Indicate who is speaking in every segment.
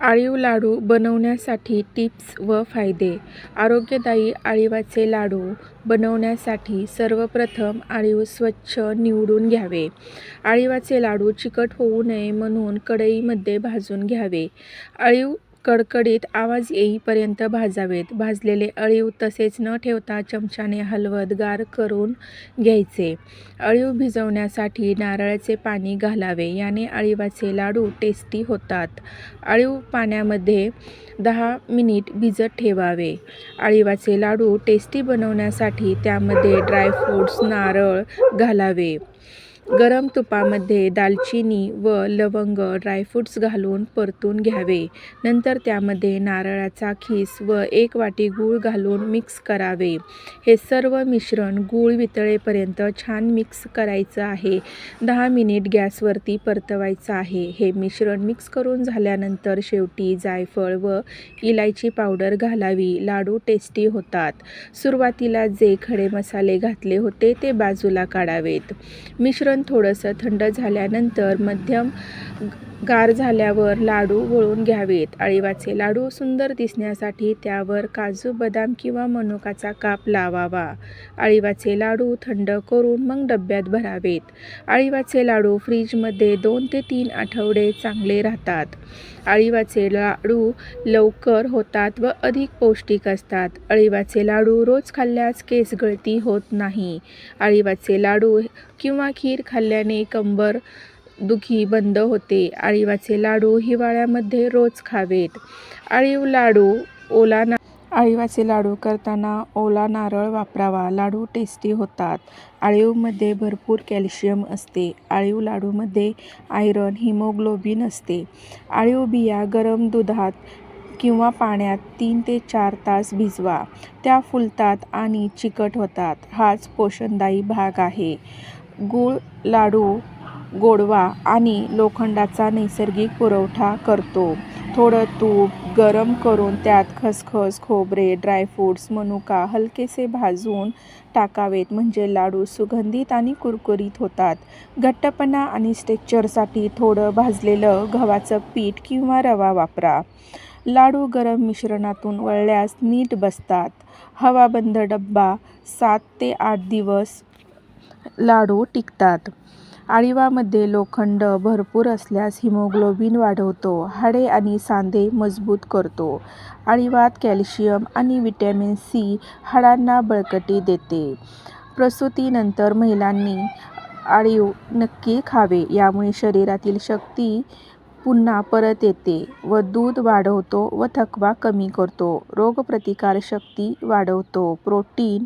Speaker 1: आळीव लाडू बनवण्यासाठी टिप्स व फायदे. आरोग्यदायी आळीवाचे लाडू बनवण्यासाठी सर्वप्रथम आळीव स्वच्छ निवडून घ्यावे. आळीवाचे लाडू चिकट होऊ नये म्हणून कढईमध्ये भाजून घ्यावे. आळीव कडकडीत आवाज येईपर्यंत भाजावेत. भाजलेले अळीव तसेच न ठेवता चमच्याने हलवत गार करून घ्यायचे. अळीव भिजवण्यासाठी नारळाचे पाणी घालावे. याने अळीवाचे लाडू टेस्टी होतात. अळीव पाण्यामध्ये दहा मिनिट भिजत ठेवावे. अळीवाचे लाडू टेस्टी बनवण्यासाठी त्यामध्ये ड्रायफ्रूट्स नारळ घालावे. गरम तुपामध्ये दालचिनी व लवंग ड्रायफ्रूट्स घालून परतून घ्यावे. नंतर त्यामध्ये नारळाचा खीस व एक वाटी गूळ घालून मिक्स करावे. हे सर्व मिश्रण गूळ वितळेपर्यंत छान मिक्स करायचं आहे. दहा मिनिट गॅसवरती परतवायचं आहे. हे मिश्रण मिक्स करून झाल्यानंतर शेवटी जायफळ व इलायची पावडर घालावी. लाडू टेस्टी होतात. सुरुवातीला जे खडे मसाले घातले होते ते बाजूला काढावेत. मिश्रण थोडंसं थंड झाल्यानंतर मध्यम गार झाल्यावर लाडू वळून घ्यावेत. अळीवाचे लाडू सुंदर दिसण्यासाठी त्यावर काजू बदाम किंवा मनुकाचा काप लावावा. अळीवाचे लाडू थंड करून मग डब्यात भरावेत. अळीवाचे लाडू फ्रीजमध्ये दोन ते तीन आठवडे चांगले राहतात. अळीवाचे लाडू लवकर होतात व अधिक पौष्टिक असतात. अळीवाचे लाडू रोज खाल्ल्यास केस गळती होत नाही. अळीवाचे लाडू किंवा खीर खाल्ल्याने कंबर दुखी बंद होते. आळीवाचे लाडू हिवाळ्यामध्ये रोज खावेत. आळीव लाडू ओला ना आळीवाचे लाडू करताना ओला नारळ वापरावा. लाडू टेस्टी होतात. आळीवमध्ये भरपूर कॅल्शियम असते. आळीव लाडूमध्ये आयरन हिमोग्लोबिन असते. आळीव बिया गरम दुधात किंवा पाण्यात तीन ते चार तास भिजवा. त्या फुलतात आणि चिकट होतात. हाच पोषणदायी भाग आहे. गूळ लाडू गोडवा आणि लोखंडाचा नैसर्गिक पुरवठा करतो. थोडं तूप गरम करून त्यात खसखस खोबरे ड्रायफ्रूट्स मनुका हलकेसे भाजून टाकावेत. म्हणजे लाडू सुगंधित आणि कुरकुरीत होतात. घट्टपणा आणि स्टेक्चरसाठी थोडं भाजलेलं गव्हाचं पीठ किंवा रवा वापरा. लाडू गरम मिश्रणातून वळल्यास नीट बसतात. हवाबंद डब्बा सात ते आठ दिवस लाडू टिकतात. आळीवामध्ये लोखंड भरपूर असल्यास हिमोग्लोबिन वाढवतो हाडे आणि सांधे मजबूत करतो. आळीवात कॅल्शियम आणि विटॅमिन सी हाडांना बळकटी देते. प्रसूतीनंतर महिलांनी आळीव नक्की खावे यामुळे शरीरातील शक्ती पुन्हा परत येते व दूध वाढवतो व थकवा कमी करतो. रोगप्रतिकारशक्ती वाढवतो. प्रोटीन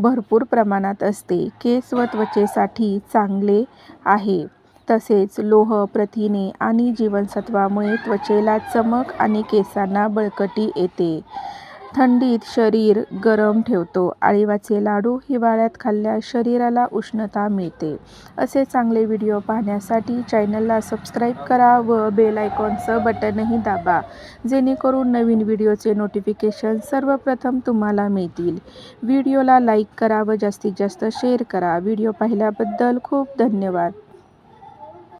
Speaker 1: भरपूर प्रमाणात असते. केस व त्वचेसाठी चांगले आहे. तसेच लोह प्रथिने आणि जीवनसत्वामुळे त्वचेला चमक आणि केसांना बळकटी येते. थंडीत शरीर गरम ठेवतो. आळीवाचे लाडू हिवाळ्यात खाल्ल्यास शरीराला उष्णता मिळते. असे चांगले व्हिडिओ पाहण्यासाठी चॅनलला सबस्क्राईब करा व बेल आयकॉनचं बटनही दाबा. जेणेकरून नवीन व्हिडिओचे नोटिफिकेशन सर्वप्रथम तुम्हाला मिळतील. व्हिडिओला लाईक करा व जास्तीत जास्त शेअर करा. व्हिडिओ पाहिल्याबद्दल खूप धन्यवाद.